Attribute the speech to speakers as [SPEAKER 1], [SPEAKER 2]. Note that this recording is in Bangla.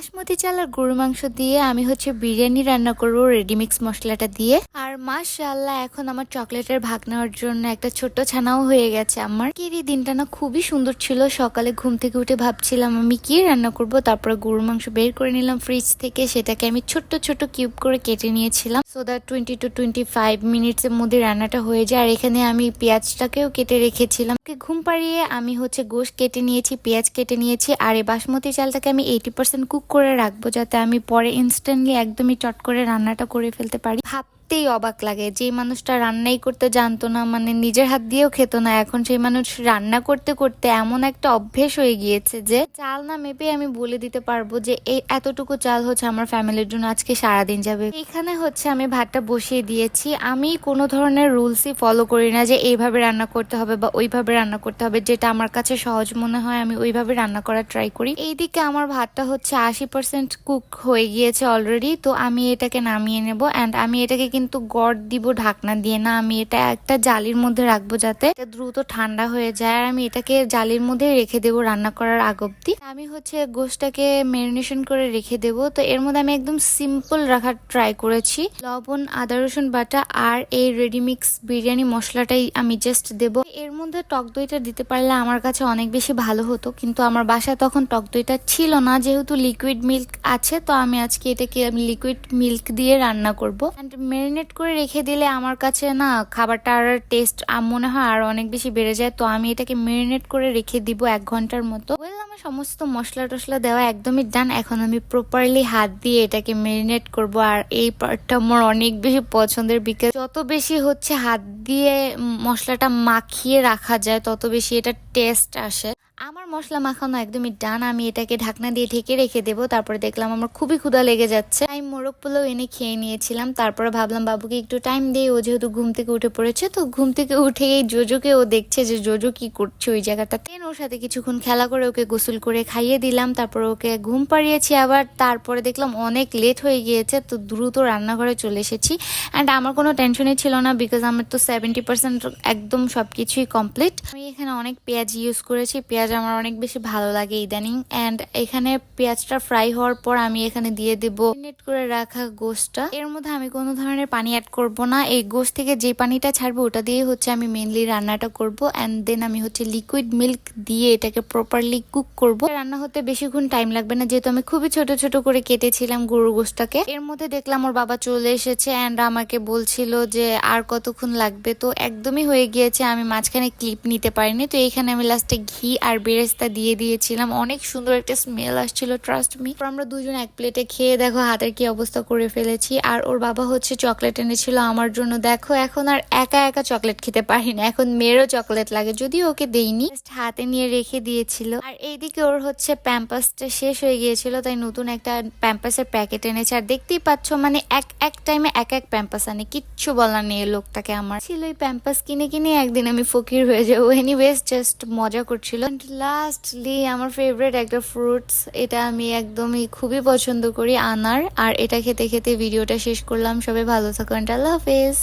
[SPEAKER 1] বাসমতি চাল আর গরু মাংস দিয়ে আমি হচ্ছে বিরিয়ানি রান্না করব রেডিমিক্স মশলাটা দিয়ে। আর মাশাআল্লাহ, এখন আমার চকলেটের ভাগ নেওয়ার জন্য একটা ছোট্ট ছানাও হয়ে গেছে আমার। কি এই দিনটা না খুবই সুন্দর ছিল। সকালে ঘুম থেকে উঠে ভাবছিলাম আমি কি রান্না করব, তারপরে গরুর মাংস বের করে নিলাম ফ্রিজ থেকে। সেটাকে আমি ছোট্ট ছোট কিউব করে কেটে নিয়েছিলাম so that twenty two twenty five minutes এর মধ্যে রান্নাটা হয়ে যায়। আর এখানে আমি পেঁয়াজটাকেও কেটে রেখেছিলাম। ঘুম পাড়িয়ে আমি হচ্ছে গোশ কেটে নিয়েছি, পেঁয়াজ কেটে নিয়েছি। আর এই বাসমতি চালটাকে আমি এইটি পার্সেন্ট কুক করে রাখব যাতে আমি পরে ইনস্ট্যান্টলি একদমই চট করে রান্নাটা করে ফেলতে পারি। ভাবতেই অবাক লাগে। যে মানুষটা রান্নাই করতে জানতো না মানে নিজের হাত দিয়েও খেত না, এখন সেই মানুষ রান্না করতে করতে এমন একটা অভ্যেস হয়ে গিয়েছে যে চাল না মেপে আমি বলে দিতে পারব যে, এই এতটুকু চাল হচ্ছে আমার ফ্যামিলির জন্য, আজকে সারাদিন যাবে। এখানে হচ্ছে আমি ভাতটা বসিয়ে দিয়েছি। আমি কোনো ধরনের রুলসই ফলো করি না যে, এইভাবে রান্না করতে হবে বা ওইভাবে রান্না করতে হবে। যেটা আমার কাছে সহজ মনে হয়, আমি ওইভাবে রান্না করার ট্রাই করি। এইদিকে আমার ভাতটা হচ্ছে আশি পার্সেন্ট কুক হয়ে গিয়েছে অলরেডি তো আমি এটাকে নামিয়ে নেব অ্যান্ড আমি এটাকে কিন্তু গড় দিব ঢাকনা দিয়ে না, আমি এটা একটা জালির মধ্যে রাখব যাতে দ্রুত ঠান্ডা হয়ে যায়। আর আমি এটাকে জালির মধ্যে রেখে দেবো রান্না করার আগ অব্দি আমি হচ্ছে গোশটাকে ম্যারিনেশন করে রেখে দেব। তো এর মধ্যে আমি একদম সিম্পল রাখার ট্রাই করেছি। লবণ, আদা, রসুন বাটা আর এই রেডিমিক্স বিরিয়ানি মশলাটাই আমি জাস্ট দেব। এর মধ্যে টক দইটা দিতে পারলে আমার কাছে অনেক বেশি ভালো হতো, কিন্তু আমার বাসায় তখন টক দইটা ছিল না। যেহেতু লিকুইড মিল্ক আছে, তো আমি আজকে এটাকে আমি লিকুইড মিল্ক দিয়ে রান্না করব। অ্যান্ড ম্যারিনেট করে রেখে দিলে আমার কাছে না খাবারটার টেস্ট মনে হয় আর অনেক বেশি বেড়ে যায়। তো আমি এটাকে ম্যারিনেট করে রেখে দিব এক ঘণ্টার মতো। ওয়েল আমার সমস্ত মশলা টশলা দেওয়া একদমই ডান এখন আমি প্রপারলি হাত দিয়ে এটাকে ম্যারিনেট করব। আর এই পার্টটা আমার অনেক বেশি পছন্দের বিকজ যত বেশি হচ্ছে হাত দিয়ে মশলাটা মাখিয়ে রাখা যায়, তত বেশি এটা টেস্ট আসে। আমার মশলা মাখানো একদমই ডান আমি এটাকে ঢাকনা দিয়ে ঢেকে রেখে দেবো। তারপরে দেখলাম আমার খুবই ক্ষুধা লেগে যাচ্ছে। আমি মোরগ পোলাও এনে খেয়ে নিয়েছিলাম। তারপরে ভাবলাম বাবুকে একটু টাইম দিয়ে, ও যেহেতু ঘুম থেকে উঠে পড়েছে, তো ঘুম থেকে উঠে এই জোজোকে ও দেখছে যে জোজো কি করছে ওই জায়গাটাতে দেন ওর সাথে কিছুক্ষণ খেলা করে ওকে গোসল করে খাইয়ে দিলাম। তারপর ওকে ঘুম পাড়িয়েছি আবার। তারপরে দেখলাম অনেক লেট হয়ে গিয়েছে, তো দ্রুত রান্নাঘরে চলে এসেছি। অ্যান্ড আমার কোনো টেনশনই ছিল না বিকজ আমার তো সেভেন্টি পার্সেন্ট একদম সব কিছুই কমপ্লিট আমি এখানে অনেক পেঁয়াজ ইউজ করেছি। পেঁয়াজ আমার অনেক বেশি ভালো লাগে ইদানিং। অ্যান্ড এখানে পেঁয়াজটা ফ্রাই হওয়ার পর আমি এখানে দিয়ে দেব নেট করে রাখা গোশটা। এর মধ্যে আমি কোনো ধরনের পানি অ্যাড করব না। এই গোশ থেকে যে পানিটা ছাড়বো ওটা দিয়ে হচ্ছে আমি মেনলি রান্নাটা করব। অ্যান্ড দেন আমি হচ্ছে লিকুইড মিল্ক দিয়ে এটাকে প্রপারলি কুক করব। রান্না হতে বেশিক্ষণ টাইম লাগবে না। যেহেতু আমি খুবই ছোট ছোট করে কেটেছিলাম গরুর গোশটাকে। এর মধ্যে দেখলাম ওর বাবা চলে এসেছে অ্যান্ড আমাকে বলছিল যে আর কতক্ষণ লাগবে। তো একদমই হয়ে গিয়েছে। আমি মাঝখানে ক্লিপ নিতে পারিনি। তো এইখানে আমি লাস্টে ঘি আর বেরেস্তা দিয়ে দিয়েছিলাম। অনেক সুন্দর একটা স্মেল আসছিল ট্রাস্ট মি আমরা দুজন এক প্লেটে খেয়ে দেখো হাতের কি অবস্থা করে ফেলেছি। আর ওর বাবা হচ্ছে চকলেট এনেছিল আমার জন্য। দেখো এখন আর একা একা চকলেট খেতে পারি না এখন মেয়েরও চকলেট লাগে, যদিও ওকে দেইনি। হাতে নিয়ে রেখে দিয়েছিল। আর এইদিকে ওর হচ্ছে প্যাম্পাসটা শেষ হয়ে গিয়েছিল, তাই নতুন একটা প্যাম্পাসের প্যাকেট এনেছে। আর দেখতেই পাচ্ছ মানে এক এক টাইমে এক এক প্যাম্পাস আনে। কিচ্ছু বলার নেই লোকটাকে আমার। ছিল এই প্যাম্পাস কিনে কিনে একদিন আমি ফকির হয়ে যাব। এনিওয়েজ জাস্ট মজা করছিল। লাস্টলি আমার ফেভারিট একটা ফ্রুটস এটা আমি একদমই খুবই পছন্দ করি, আনার। আর এটা খেতে খেতে ভিডিওটা শেষ করলাম। সবাই ভালো থাকুন আল্লাহ হাফেজ।